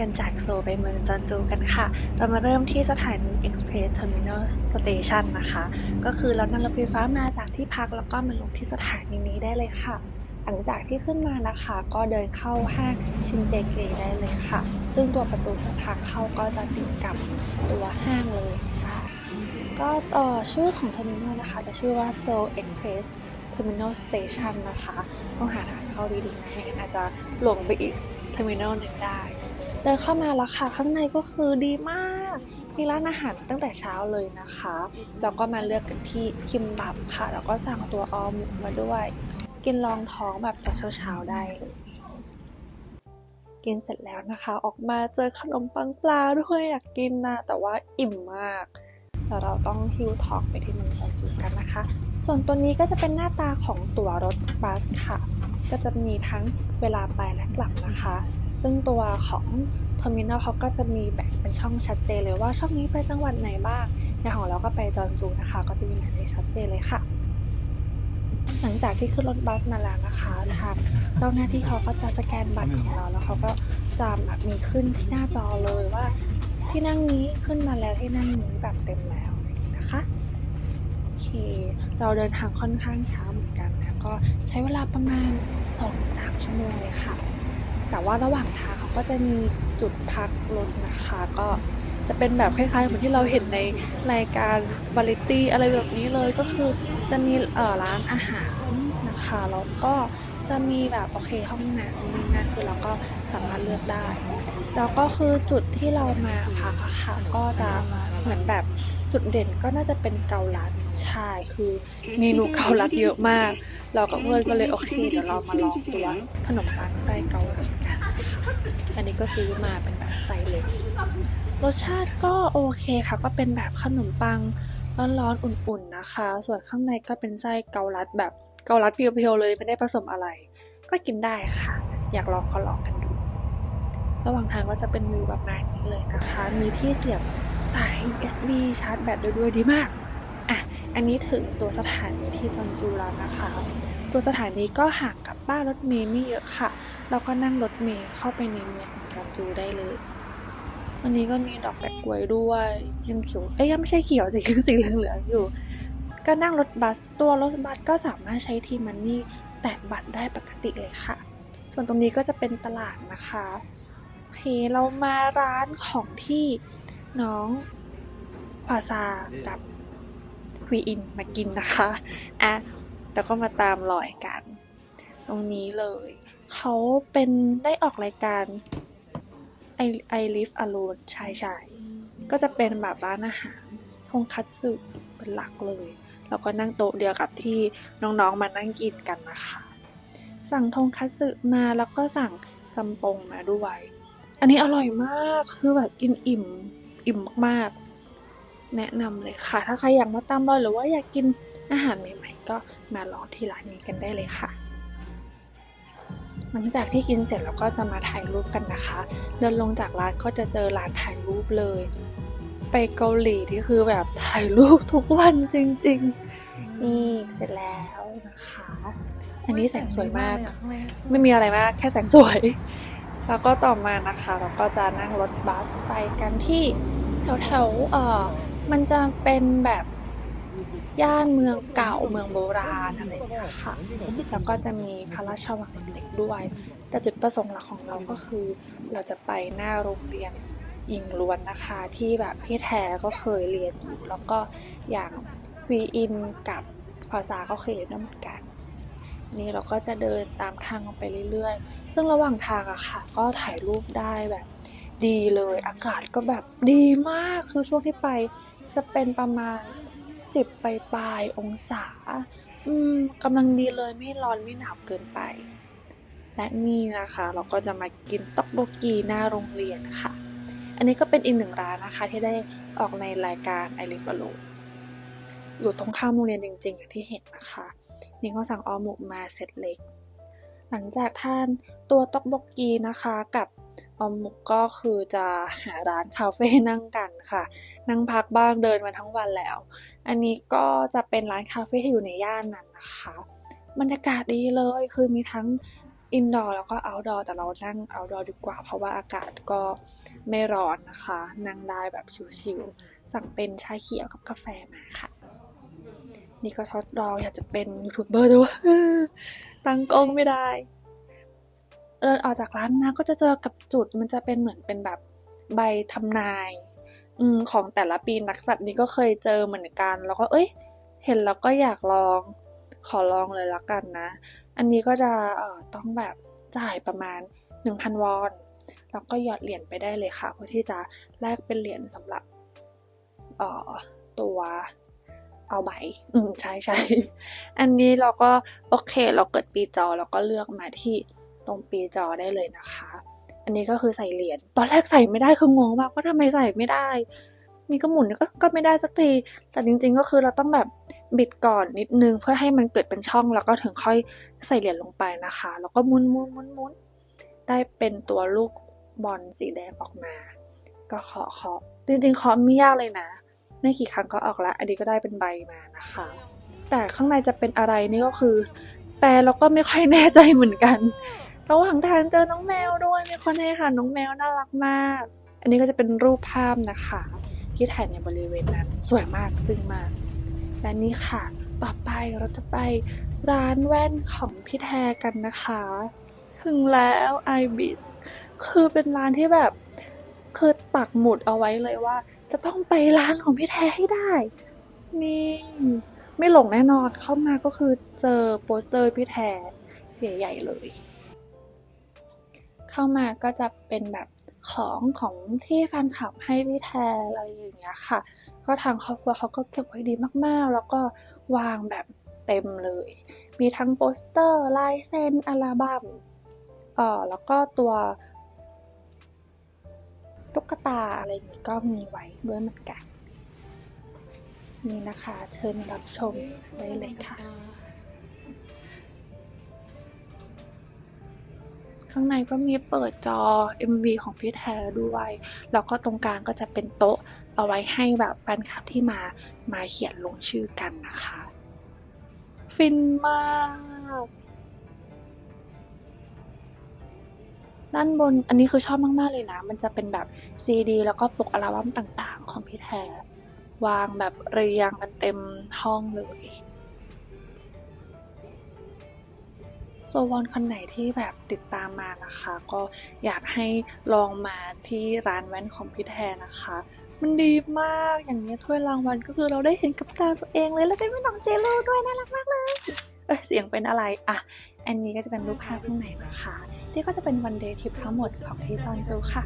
กันจากโซลไปเมืองจอนจูกันค่ะ เรามาเริ่มที่สถานี Express Terminal Station นะคะ ก็คือเรานั่งรถไฟฟ้ามาจากที่พักแล้วก็มาลงที่สถานีนี้ได้เลยค่ะ หลังจากที่ขึ้นมานะคะ ก็เดินเข้าห้างชินเซเกะได้เลยค่ะ ซึ่งตัวประตูทางเข้าก็จะติดกับตัวห้างเลยใช่ก็เอ่อชื่อของเทอร์มินอลนะคะ จะชื่อว่า Seoul Express Terminal Station นะคะ ต้องหาทางเข้าดีๆนะไม่งั้นอาจจะหลงไปอีกเทอร์มินอลหนึ่งได้ เดินเข้ามาแล้วค่ะ ข้างในก็คือดีมาก มีร้านอาหารตั้งแต่เช้าเลยนะคะแล้วก็มาเลือกกันที่คิมบับค่ะ แล้วก็สั่งตัวออมหมูมาด้วย กินรองท้องแบบจากเช้าๆได้เลยกินเสร็จแล้วนะคะ ออกมาเจอขนมปังปลาด้วยอยากกินนะแต่ว่าอิ่มมากแต่เราต้องฮิวทอกไปที่เมืองจอนจูกันนะคะ ส่วนตัวนี้ก็จะเป็นหน้าตาของตั๋วรถบัสค่ะ ก็จะมีทั้งเวลาไปและกลับนะคะ ซึ่งตัวของเทอร์มินอลเขาก็จะมีแบ่งเป็นช่องชัดเจนเลยว่าช่องนี้ไปจังหวัดไหนบ้างอย่างของเราก็ไปจอนจูนะคะ ก็จะมีหมายเลขชัดเจนเลยค่ะ หลังจากที่ขึ้นรถบัสมาแล้วนะคะทางเจ้าหน้าที่เขาก็จะสแกนบัตรของเราแล้วเขาก็จะแบบมีขึ้นที่หน้าจอเลยว่า ที่นั่งนี้ขึ้นมาแล้วที่นั่งนี้แบบเต็มแล้วอะไรอย่างนี้นะคะโอเคเราเดินทางค่อนข้างช้าเหมือนกันนะก็ใช้เวลาประมาณ 2-3 ชั่วโมงเลยค่ะ แต่ว่าระหว่างทางเขาก็จะมีจุดพักรถนะคะ ก็จะเป็นแบบคล้ายๆเหมือนที่เราเห็นในรายการวาไรตี้อะไรแบบนี้เลยก็คือจะมีเอ่อร้านอาหารนะคะแล้วก็จะมีแบบโอเคห้องน้ำนี่นั่นคือเราก็สามารถเลือกได้ แล้วก็คือจุดที่เรามาพักค่ะก็จะเหมือนแบบ จุดเด่นก็น่าจะเป็นเกาลัดใช่คือเมนูเกาลัดเยอะมาก เรากับเพื่อนก็เลยโอเคเดี๋ยวเรามาลองตัวขนมปังไส้เกาลัดกันอันนี้ก็ซื้อมาเป็นแบบไซส์เล็กรสชาติก็โอเคค่ะ ก็เป็นแบบขนมปังร้อนๆอุ่นๆนะคะ ส่วนข้างในก็เป็นไส้เกาลัดแบบเกาลัดเพียวๆเลยไม่ได้ผสมอะไร ก็กินได้ค่ะ อยากลองก็ลองกันดู ระหว่างทางก็จะเป็นวิวแบบนี้เลยนะคะ มีที่เสียบ สาย USB ชาร์จแบตได้ด้วยดีมาก อะ อันนี้ถึงตัวสถานีที่จอนจูแล้วนะคะ ตัวสถานีก็ห่างกับป้ายรถเมล์ไม่เยอะค่ะเราก็นั่งรถเมล์เข้าไปในเมืองของจอนจูได้เลยวันนี้ก็มีดอกแปะกล้วยด้วยยังเขียว เอ้ยยังไม่ใช่เขียวสิคือสีเหลืองๆอยู่ ก็นั่งรถบัสตัวรถบัสก็สามารถใช้ทีมันนี่แตะบัตรได้ปกติเลยค่ะ ส่วนตรงนี้ก็จะเป็นตลาดนะคะโอเคเรามาร้านของที่ น้องขวาซากับควีอินมากินนะคะอะแล้วก็มาตามรอยกัน ตรงนี้เลย เขาเป็นได้ออกรายการ I I Live Alone ช่ใช่ก็จะเป็นแบบร้านอาหารทงคัตสึเป็นหลักเลย แล้วก็นั่งโต๊ะเดียวกับที่น้องๆมานั่งกินกันนะคะ สั่งทงคัตสึมาแล้วก็สั่งจำปงมาด้วย อันนี้อร่อยมากคือแบบกินอิ่ม อิ่มมากๆ แนะนำเลยค่ะ ถ้าใครอยากมาตามรอยหรือว่าอยากกินอาหารใหม่ ๆ ก็มาลองที่ร้านนี้กันได้เลยค่ะ หลังจากที่กินเสร็จเราก็จะมาถ่ายรูปกันนะคะ เดินลงจากร้านก็จะเจอร้านถ่ายรูปเลย ไปเกาหลีที่คือแบบถ่ายรูปทุกวันจริง ๆ นี่เสร็จแล้วนะคะ อันนี้แสงสวยมาก ไม่มีอะไรมากแค่แสงสวย แล้วก็ต่อมานะคะ เราก็จะนั่งรถบัสไปกันที่แถวๆเอ่อมันจะเป็นแบบย่านเมืองเก่าเมืองโบราณอะไรอย่างเงี้ยค่ะ แล้วก็จะมีพระราชวังเล็กๆด้วย แต่จุดประสงค์หลักของเราก็คือ เราจะไปหน้าโรงเรียนหญิงล้วนนะคะที่แบบพี่แท้ก็เคยเรียนอยู่ แล้วก็อย่างวีอินกับภาษาก็เคยเรียนด้วยเหมือนกัน นี่เราก็จะเดินตามทางไปเรื่อยๆ ซึ่งระหว่างทางอะค่ะ ก็ถ่ายรูปได้แบบ ดีเลย อากาศก็แบบดีมาก คือช่วงที่ไปจะเป็นประมาณ 10ปลายปลายองศา อืมกำลังดีเลยไม่ร้อนไม่หนาวเกินไป และนี่นะคะ เราก็จะมากินต๊อกโบกีหน้าโรงเรียนค่ะ อันนี้ก็เป็นอีกหนึ่งร้านนะคะ ที่ได้ออกในรายการ I Live Alone อยู่ตรงข้ามโรงเรียนจริงๆอย่างที่เห็นนะคะ นี่ก็สั่งออหมกมาเซตเล็ก หลังจากทานตัวต๊อกบกกีนะคะกับออมหมกก็คือจะหาร้านคาเฟ่นั่งกันค่ะ นั่งพักบ้างเดินมาทั้งวันแล้ว อันนี้ก็จะเป็นร้านคาเฟ่ที่อยู่ในย่านนั้นนะคะบรรยากาศดีเลยคือมีทั้งอินดอร์แล้วก็เอาท์ดอร์แต่เรานั่งเอาท์ดอร์ดีกว่า เพราะว่าอากาศก็ไม่ร้อนนะคะ นั่งได้แบบชิลๆสั่งเป็นชาเขียวกับกาแฟมาค่ะ นี่ก็ทดลองอยากจะเป็นยูทูบเบอร์ด้วยตั้งกล้องไม่ได้เดินออกจากร้านมาก็จะเจอกับจุดมันจะเป็นเหมือนเป็นแบบใบทำนายอของแต่ละปีนักสัตว์นี้ก็เคยเจอเหมือนกัน แล้วก็เอ้ย เห็นแล้วก็อยากลอง ขอลองเลยละกันนะ อันนี้ก็จะต้องแบบจ่ายประมาณ 1,000 วอนแล้วก็หยอดเหรียญไปได้เลยค่ะเพื่อที่จะแลกเป็นเหรียญสำหรับออตัว เอาใบ อืมใช่ใช่ อันนี้เราก็โอเคเราเกิดปีจอเราก็เลือกมาที่ตรงปีจอได้เลยนะคะ อันนี้ก็คือใส่เหรียญ ตอนแรกใส่ไม่ได้คืองงมากว่าทำไมใส่ไม่ได้ นี่ก็หมุนก็ก็ไม่ได้สักที แต่จริง ๆ ก็คือเราต้องแบบบิดก่อนนิดนึงเพื่อให้มันเกิดเป็นช่องแล้วก็ถึงค่อยใส่เหรียญลงไปนะคะ แล้วก็มุนมุนมุนมุนได้เป็นตัวลูกบอลสีแดงออกมา ก็เคาะเคาะจริงๆเคาะไม่ยากเลยนะ ไม่กี่ครั้งก็ออกแล้วอันนี้ก็ได้เป็นใบมานะคะ แต่ข้างในจะเป็นอะไรนี่ก็คือ แปลแล้วก็ไม่ค่อยแน่ใจเหมือนกัน ระหว่างทางเจอน้องแมวด้วยมีคนให้อาหารน้องแมวน่ารักมาก อันนี้ก็จะเป็นรูปภาพนะคะ ที่ถ่ายในบริเวณนั้นสวยมากจึงมากและนี่ค่ะ ต่อไปเราจะไปร้านแว่นของพี่แทกันนะคะ ถึงแล้ว ibis คือเป็นร้านที่แบบคือปักหมุดเอาไว้เลยว่า จะต้องไปร้านของพี่แท้ให้ได้ นี่ไม่หลงแน่นอนเข้ามาก็คือเจอโปสเตอร์พี่แท้ใหญ่ๆเลย เข้ามาก็จะเป็นแบบของของที่แฟนคลับให้พี่แทอะไรอย่างเงี้ยค่ะ ก็ทางครอบครัวเขาก็เก็บไว้ดีมากๆ แล้วก็วางแบบเต็มเลย มีทั้งโปสเตอร์ลายเซ็นอัลบั้มเอ่อแล้วก็ตัว ตุ๊กตาอะไรอย่างงี้ก็มีไว้ด้วยเหมือนกัน นี่นะคะ เชิญรับชมได้เลยค่ะ ข้างในก็มีเปิดจอ MV ของพี่แทด้วย แล้วก็ตรงกลางก็จะเป็นโต๊ะเอาไว้ให้แบบแฟนคลับที่มามาเขียนลงชื่อกันนะคะ ฟินมาก ด้านบนอันนี้คือชอบมากๆเลยนะ มันจะเป็นแบบซีดีแล้วก็ปกอัลบั้มต่างๆ ของพี่แทวางแบบเรียงกันเต็มห้องเลยโซวอนคนไหนที่แบบติดตามมานะคะ ก็อยากให้ลองมาที่ร้านแว่นของพี่แทนนะคะ มันดีมากอย่างนี้ถ้วยรางวัลก็คือเราได้เห็นกับตาตัวเองเลยแล้วก็มีน้องเจโร่ด้วยน่ารักมากเลยเอ้ยเสียงเป็นอะไรอะ อันนี้ก็จะเป็นรูปภาพข้างในนะคะ นี่ก็จะเป็นวันเดย์ทริปทั้งหมดของที่จอนจูค่ะ